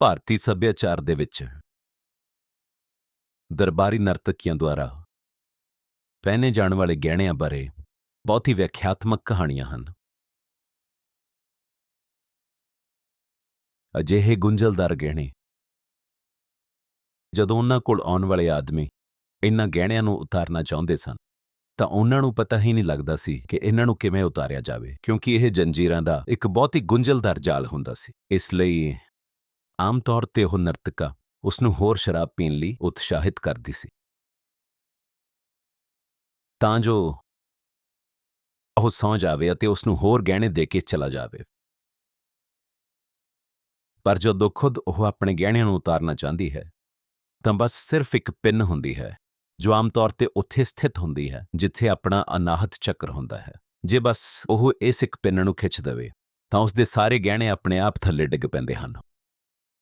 ਭਾਰਤੀ ਸੱਭਿਆਚਾਰ ਦੇ ਵਿੱਚ। ਦਰਬਾਰੀ ਨਰਤਕੀਆਂ ਦੁਆਰਾ ਪਹਿਨੇ ਜਾਣ ਵਾਲੇ ਗਹਿਣਿਆਂ ਬਾਰੇ ਬਹੁਤ ਹੀ ਵਿਆਖਿਆਤਮਕ ਕਹਾਣੀਆਂ ਹਨ। ਅਜਿਹੇ ਗੁੰਝਲਦਾਰ ਗਹਿਣੇ। ਜਦੋਂ ਉਹਨਾਂ ਕੋਲ ਆਉਣ ਵਾਲੇ ਆਦਮੀ ਇਹਨਾਂ ਗਹਿਣਿਆਂ ਨੂੰ ਉਤਾਰਨਾ ਚਾਹੁੰਦੇ ਸਨ, ਤਾਂ ਉਹਨਾਂ ਨੂੰ ਪਤਾ ਹੀ ਨਹੀਂ ਲੱਗਦਾ ਸੀ ਕਿ ਇਹਨਾਂ ਨੂੰ ਕਿਵੇਂ ਉਤਾਰਿਆ ਜਾਵੇ, ਕਿਉਂਕਿ ਇਹ ਜੰਜੀਰਾਂ ਦਾ ਇੱਕ ਬਹੁਤ ਹੀ ਗੁੰਝਲਦਾਰ ਜਾਲ ਹੁੰਦਾ ਸੀ। ਇਸ ਲਈ ਆਮ ਤੌਰ ਤੇ ਉਹ ਨਰਤਕਾ ਉਸ ਨੂੰ ਹੋਰ ਸ਼ਰਾਬ ਪੀਣ ਲਈ ਉਤਸ਼ਾਹਿਤ ਕਰਦੀ ਸੀ। ਤਾਂ ਜੋ ਉਹ ਸੌਂ ਜਾਵੇ ਅਤੇ ਉਸ ਨੂੰ ਹੋਰ ਗਹਿਣੇ ਦੇ ਕੇ ਚਲਾ ਜਾਵੇ। ਪਰ ਜਦੋਂ ਖੁਦ ਉਹ ਆਪਣੇ ਗਹਿਣਿਆਂ ਨੂੰ ਉਤਾਰਨਾ ਚਾਹੁੰਦੀ ਹੈ, ਤਾਂ ਬਸ ਸਿਰਫ ਇੱਕ ਪਿੰਨ ਹੁੰਦੀ ਹੈ, ਜੋ ਆਮ ਤੌਰ ਤੇ ਉੱਥੇ ਸਥਿਤ ਹੁੰਦੀ ਹੈ, ਜਿੱਥੇ ਆਪਣਾ ਅਨਾਹਤ ਚੱਕਰ ਹੁੰਦਾ ਹੈ। ਜੇ ਬਸ ਉਹ ਇਸ ਇੱਕ ਪਿੰਨ ਨੂੰ ਖਿੱਚ ਦੇਵੇ, ਤਾਂ ਉਸ ਦੇ ਸਾਰੇ ਗਹਿਣੇ ਆਪਣੇ ਆਪ ਥੱਲੇ ਡਿੱਗ ਪੈਂਦੇ ਹਨ।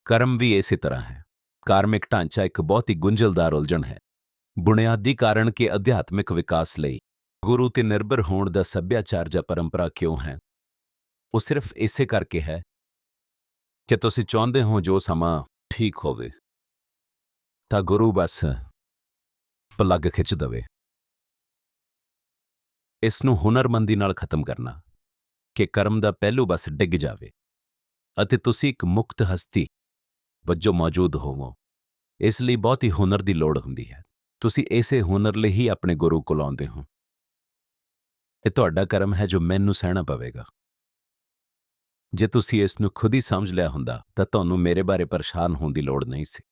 ਕਰਮ ਵੀ ਇਸੇ ਤਰ੍ਹਾਂ ਹੈ। ਕਾਰਮਿਕ ਢਾਂਚਾ ਇੱਕ ਬਹੁਤ ਹੀ ਗੁੰਝਲਦਾਰ ਉਲਝਣ ਹੈ। ਬੁਨਿਆਦੀ ਕਾਰਨ ਕਿ ਅਧਿਆਤਮਿਕ ਵਿਕਾਸ ਲਈ ਗੁਰੂ ਤੇ ਨਿਰਭਰ ਹੋਣ ਦਾ ਸੱਭਿਆਚਾਰ ਜਾਂ ਪਰੰਪਰਾ ਕਿਉਂ ਹੈ? ਉਹ ਸਿਰਫ ਇਸੇ ਕਰਕੇ ਹੈ ਕਿ ਤੁਸੀਂ ਚਾਹੁੰਦੇ ਹੋ ਜੋ ਸਮਾਂ ਠੀਕ ਹੋਵੇ। ਤਾਂ ਗੁਰੂ ਬਸ ਪਲੱਗ ਖਿੱਚ ਦਵੇ। ਇਸ ਨੂੰ ਹੁਨਰਮੰਦੀ ਨਾਲ ਖਤਮ ਕਰਨਾ ਕਿ ਕਰਮ ਦਾ ਪਹਿਲੂ ਬਸ ਡਿੱਗ ਜਾਵੇ ਅਤੇ ਤੁਸੀਂ ਇੱਕ ਮੁਕਤ ਹਸਤੀ ਵਜੋਂ ਮੌਜੂਦ ਹੋਵੋ। ਇਸ ਲਈ ਬਹੁਤ ਹੀ ਹੁਨਰ ਦੀ ਲੋੜ ਹੁੰਦੀ ਹੈ। ਤੁਸੀਂ ਇਸੇ ਹੁਨਰ ਲਈ ਹੀ ਆਪਣੇ ਗੁਰੂ ਕੋਲ ਆਉਂਦੇ ਹੋ। ਇਹ ਤੁਹਾਡਾ ਕਰਮ ਹੈ ਜੋ ਮੈਨੂੰ ਸਹਿਣਾ ਪਵੇਗਾ। ਜੇ ਤੁਸੀਂ ਇਸ ਨੂੰ ਖੁਦ ਹੀ ਸਮਝ ਲਿਆ ਹੁੰਦਾ ਤਾਂ ਤੁਹਾਨੂੰ ਮੇਰੇ ਬਾਰੇ ਪਰੇਸ਼ਾਨ ਹੋਣ ਦੀ ਲੋੜ ਨਹੀਂ ਸੀ।